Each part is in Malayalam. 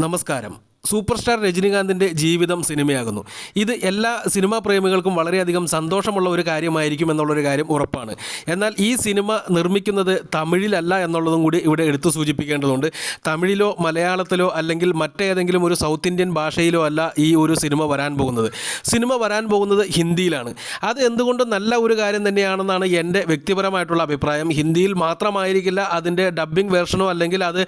നമസ്കാരം. സൂപ്പർ സ്റ്റാർ രജനീകാന്തിന്റെ ജീവിതം സിനിമയാകുന്നു. ഇത് എല്ലാ സിനിമാ പ്രേമികൾക്കും വളരെയധികം സന്തോഷമുള്ള ഒരു കാര്യമായിരിക്കും എന്നുള്ളൊരു കാര്യം ഉറപ്പാണ്. എന്നാൽ ഈ സിനിമ നിർമ്മിക്കുന്നത് തമിഴിലല്ല എന്നുള്ളതും കൂടി ഇവിടെ എടുത്തു സൂചിപ്പിക്കേണ്ടതുണ്ട്. തമിഴിലോ മലയാളത്തിലോ അല്ലെങ്കിൽ മറ്റേതെങ്കിലും ഒരു സൗത്ത് ഇന്ത്യൻ ഭാഷയിലോ അല്ല ഈ ഒരു സിനിമ വരാൻ പോകുന്നത്. സിനിമ വരാൻ പോകുന്നത് ഹിന്ദിയിലാണ്. അത് എന്തുകൊണ്ട് നല്ല ഒരു കാര്യം തന്നെയാണെന്നാണ് എന്റെ വ്യക്തിപരമായിട്ടുള്ള അഭിപ്രായം. ഹിന്ദിയിൽ മാത്രമായിരിക്കില്ല അതിന്റെ ഡബ്ബിംഗ് വേർഷനോ അല്ലെങ്കിൽ അത്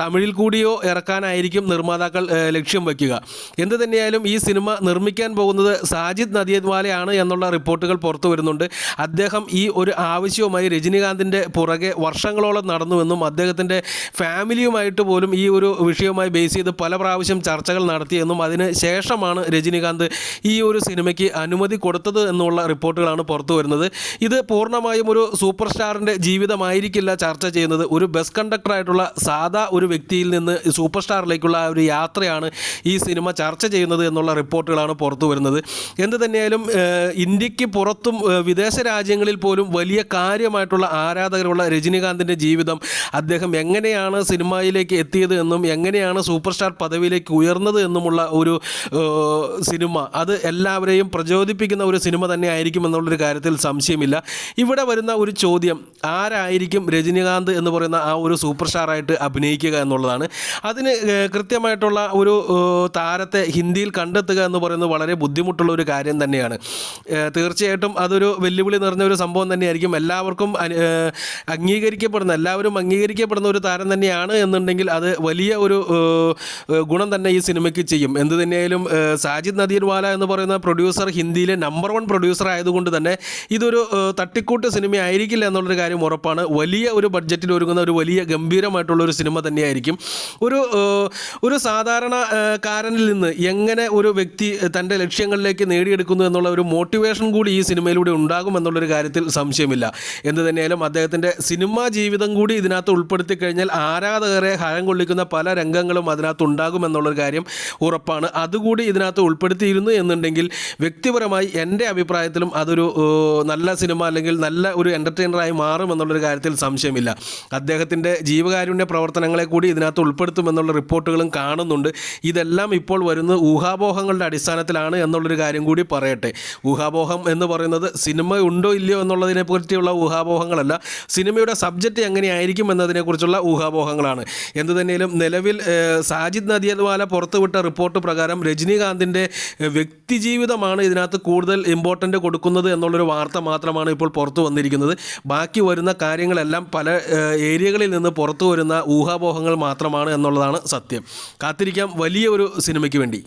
തമിഴിൽ കൂടിയോ ഇറക്കാനായിരിക്കും നിർമ്മാതാക്കൾ ലക്ഷ്യം വയ്ക്കുക. എന്ത് തന്നെയായാലും ഈ സിനിമ നിർമ്മിക്കാൻ പോകുന്നത് സാജിദ് നദിയദ്വാലയാണ് എന്നുള്ള റിപ്പോർട്ടുകൾ പുറത്തു വരുന്നുണ്ട്. അദ്ദേഹം ഈ ഒരു ആവശ്യവുമായി രജനീകാന്തിന്റെ പുറകെ വർഷങ്ങളോളം നടന്നുവെന്നും അദ്ദേഹത്തിന്റെ ഫാമിലിയുമായിട്ട് പോലും ഈ ഒരു വിഷയവുമായി ബേസ് ചെയ്ത് പല പ്രാവശ്യം ചർച്ചകൾ നടത്തിയെന്നും അതിന് ശേഷമാണ് രജനീകാന്ത് ഈ ഒരു സിനിമയ്ക്ക് അനുമതി കൊടുത്തത് എന്നുള്ള റിപ്പോർട്ടുകളാണ് പുറത്തു വരുന്നത്. ഇത് പൂർണമായും ഒരു സൂപ്പർ സ്റ്റാറിന്റെ ജീവിതമായിരിക്കില്ല ചർച്ച ചെയ്യുന്നത്. ഒരു ബസ് കണ്ടക്ടറായിട്ടുള്ള സാധാ ഒരു വ്യക്തിയിൽ നിന്ന് സൂപ്പർ സ്റ്റാറിലേക്കുള്ള ആ ഒരു യാത്രയാണ് ഈ സിനിമ ചർച്ച ചെയ്യുന്നത് എന്നുള്ള റിപ്പോർട്ടുകളാണ് പുറത്തു വരുന്നത്. എന്ത് തന്നെയായാലും ഏഹ്, ഇന്ത്യയ്ക്ക് പുറത്തും വിദേശ രാജ്യങ്ങളിൽ പോലും വലിയ കാര്യമായിട്ടുള്ള ആരാധകരുള്ള രജനീകാന്തിന്റെ ജീവിതം അദ്ദേഹം എങ്ങനെയാണ് സിനിമയിലേക്ക് എത്തിയത് എന്നും എങ്ങനെയാണ് സൂപ്പർ സ്റ്റാർ പദവിയിലേക്ക് ഉയർന്നത് എന്നുമുള്ള ഒരു സിനിമ. അത് എല്ലാവരെയും പ്രചോദിപ്പിക്കുന്ന ഒരു സിനിമ തന്നെ ആയിരിക്കും എന്നുള്ളൊരു കാര്യത്തിൽ സംശയമില്ല. ഇവിടെ വരുന്ന ഒരു ചോദ്യം ആരായിരിക്കും രജനീകാന്ത് എന്ന് പറയുന്ന ആ ഒരു സൂപ്പർ സ്റ്റാറായിട്ട് അഭിനയിക്കുക എന്നുള്ളതാണ്. അതിന് കൃത്യമായിട്ടുള്ള ഒരു താരത്തെ ഹിന്ദിയിൽ കണ്ടെത്തുക എന്ന് പറയുന്നത് വളരെ ബുദ്ധിമുട്ടുള്ള ഒരു കാര്യം തന്നെയാണ്. തീർച്ചയായിട്ടും അതൊരു വെല്ലുവിളി നിറഞ്ഞ ഒരു സംഭവം തന്നെയായിരിക്കും. എല്ലാവർക്കും അംഗീകരിക്കപ്പെടുന്ന എല്ലാവരും അംഗീകരിക്കപ്പെടുന്ന ഒരു താരം തന്നെയാണ് എന്നുണ്ടെങ്കിൽ അത് വലിയ ഒരു ഗുണം തന്നെ ഈ സിനിമയ്ക്ക് ചെയ്യും. എന്ത് തന്നെയായാലും സാജിദ് നദീർവാല എന്ന് പറയുന്ന പ്രൊഡ്യൂസർ ഹിന്ദിയിലെ നമ്പർ വൺ പ്രൊഡ്യൂസർ ആയതുകൊണ്ട് തന്നെ ഇതൊരു തട്ടിക്കൂട്ട് സിനിമ ആയിരിക്കില്ല എന്നുള്ളൊരു കാര്യം ഉറപ്പാണ്. വലിയ ഒരു ബഡ്ജറ്റിൽ ഒരുങ്ങുന്ന ഒരു വലിയ ഗംഭീരമായിട്ടുള്ള ഒരു സിനിമ തന്നെയായിരിക്കും. ഒരു ഒരു സാധാരണ ഏഹ്, കാരനിൽ നിന്ന് എങ്ങനെ ഒരു വ്യക്തി തന്റെ ലക്ഷ്യങ്ങളിലേക്ക് നേടിയെടുക്കുന്നു എന്നുള്ള ഒരു മോട്ടിവേഷൻ കൂടി ഈ സിനിമയിലൂടെ ഉണ്ടാകും എന്നുള്ളൊരു കാര്യത്തിൽ സംശയമില്ല. എന്ത് തന്നെയാലും അദ്ദേഹത്തിന്റെ സിനിമാ ജീവിതം കൂടി ഇതിനകത്ത് ഉൾപ്പെടുത്തി കഴിഞ്ഞാൽ ആരാധകരെ ഹരം കൊള്ളിക്കുന്ന പല രംഗങ്ങളും അതിനകത്ത് ഉണ്ടാകും എന്നുള്ളൊരു കാര്യം ഉറപ്പാണ്. അതുകൂടി ഇതിനകത്ത് ഉൾപ്പെടുത്തിയിരുന്നു എന്നുണ്ടെങ്കിൽ വ്യക്തിപരമായി എന്റെ അഭിപ്രായത്തിലും അതൊരു നല്ല സിനിമ അല്ലെങ്കിൽ നല്ല ഒരു എന്റർടൈനറായി മാറും എന്നുള്ളൊരു കാര്യത്തിൽ സംശയമില്ല. അദ്ദേഹത്തിന്റെ ജീവകാരുണ്യ പ്രവർത്തനങ്ങളെ കൂടി ഇതിനകത്ത് ഉൾപ്പെടുത്തുമെന്നുള്ള റിപ്പോർട്ടുകളും കാണുന്നുണ്ട്. ഇതെല്ലാം ഇപ്പോൾ വരുന്ന ഊഹാപോഹങ്ങളുടെ അടിസ്ഥാനത്തിലാണ് എന്നുള്ളൊരു കാര്യം കൂടി പറയട്ടെ. ഊഹാപോഹം എന്ന് പറയുന്നത് സിനിമ ഉണ്ടോ ഇല്ലയോ എന്നുള്ളതിനെ പറ്റിയുള്ള ഊഹാപോഹങ്ങളല്ല. സിനിമയുടെ സബ്ജക്റ്റ് എങ്ങനെയായിരിക്കും എന്നതിനെക്കുറിച്ചുള്ള ഊഹാപോഹങ്ങളാണ്. എന്തു തന്നെയാലും നിലവിൽ സാജിദ് നദിയത്വാല പുറത്തുവിട്ട റിപ്പോർട്ട് പ്രകാരം രജനീകാന്തിന്റെ വ്യക്തിജീവിതമാണ് ഇതിനകത്ത് കൂടുതൽ ഇമ്പോർട്ടന്റ് കൊടുക്കുന്നത് എന്നുള്ളൊരു വാർത്ത മാത്രമാണ് ഇപ്പോൾ പുറത്തു വന്നിരിക്കുന്നത്. ബാക്കി വരുന്ന കാര്യങ്ങളെല്ലാം പല ഏരിയകളിൽ നിന്ന് പുറത്തു വരുന്ന ഊഹാപോഹങ്ങൾ മാത്രമാണ് എന്നുള്ളതാണ് സത്യം. കാത്തിരിക്കാം. വലിയ ഒരു സിനിമയ്ക്ക് വേണ്ടി.